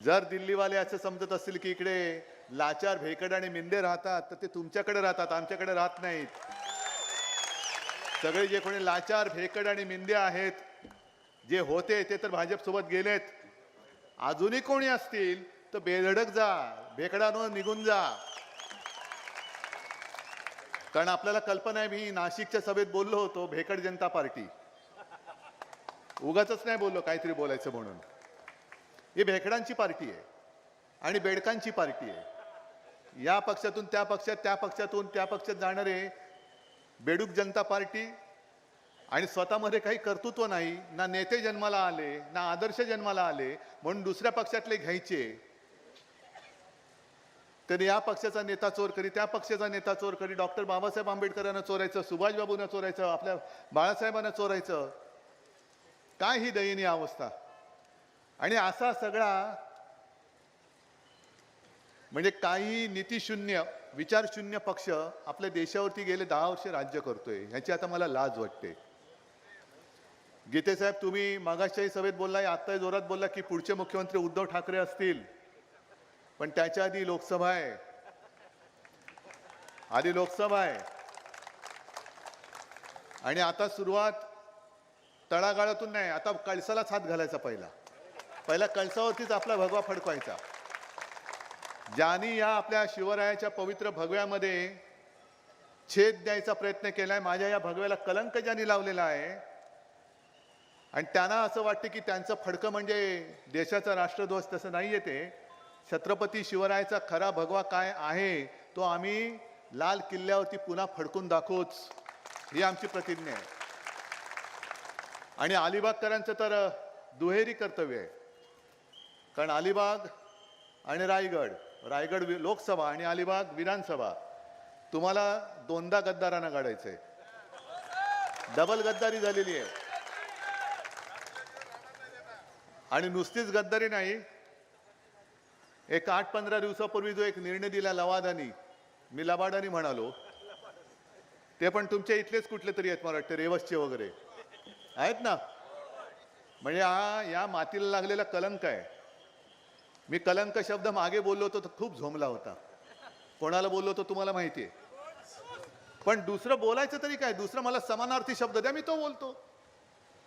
जर दिल्लीवाले असं समजत असतील की इकडे लाचार भेकड आणि मिंदे राहतात तर ते तुमच्याकडे राहतात आमच्याकडे राहत नाहीत. सगळे जे कोणी लाचार भेकड आणि मिंदे आहेत जे होते ते तर भाजपसोबत गेलेत. अजूनही कोणी असतील तर बेधडक जा भेकडानं निघून जा. कारण आपल्याला कल्पना आहे मी नाशिकच्या सभेत बोललो होतो भेकड जनता पार्टी. उगाच नाही बोललो काहीतरी बोलायचं म्हणून. ही भेकडांची पार्टी आहे आणि बेडकांची पार्टी आहे. या पक्षातून त्या पक्षात त्या पक्षातून त्या पक्षात जाणारे बेडूक जनता पार्टी आणि स्वतःमध्ये काही कर्तृत्व नाही ना नेते जन्माला आले ना आदर्श जन्माला आले म्हणून दुसऱ्या पक्षातले घ्यायचे. तर या पक्षाचा नेता चोर करी त्या पक्षाचा नेता चोर करी डॉक्टर बाबासाहेब आंबेडकरांना चोरायचं सुभाषबाबूंना चोरायचं आपल्या बाळासाहेबांना चोरायचं. काय ही दयनीय अवस्था? आणि असा सगळा म्हणजे काही नीतीशून्य विचारशून्य पक्ष आपल्या देशावरती गेले दहा वर्ष राज्य करतोय ह्याची आता मला लाज वाटते. गीतेसाहेब तुम्ही मागाशाही सभेत बोललाय आत्ताही जोरात बोलला की पुढचे मुख्यमंत्री उद्धव ठाकरे असतील. पण त्याच्या आधी लोकसभा आहे. आधी लोकसभा आहे. आणि आता सुरुवात तळागाळातून नाही आता कळसालाच हात घालायचा पहिला. पहिला कळसावरतीच आपला भगवा फडकवायचा. ज्यांनी या आपल्या शिवरायाच्या पवित्र भगव्यामध्ये छेद द्यायचा प्रयत्न केलाय माझ्या या भगव्याला कलंक ज्यांनी लावलेला आहे आणि त्यांना असं वाटतं की त्यांचं फडकं म्हणजे देशाचा राष्ट्रध्वज तसं नाही येते. छत्रपती शिवरायाचा खरा भगवा काय आहे तो आम्ही लाल किल्ल्यावरती पुन्हा फडकून दाखवूच ही आमची प्रतिज्ञा आहे. आणि अलिबागकरांचं तर दुहेरी कर्तव्य आहे. कारण अलिबाग आणि रायगड रायगड वि- लोकसभा आणि अलिबाग विधानसभा तुम्हाला दोनदा गद्दारांना काढायचंय. डबल गद्दारी झालेली आहे. आणि नुसतीच गद्दारी नाही. एक आठ पंधरा दिवसापूर्वी जो एक निर्णय दिला लवादानी मी लबाडानी म्हणालो ते पण तुमच्या इथलेच कुठले तरी आहेत मला वाटतं रेवसचे वगैरे. आहेत ना? म्हणजे हा या मातीला लागलेला कलंक आहे. मी कलंक शब्द मागे बोललो होतो तर खूप झोमला होता. कोणाला बोललो होतो तुम्हाला माहिती आहे पण दुसरं बोलायचं तरी काय? दुसरं मला समानार्थी शब्द द्या मी तो बोलतो.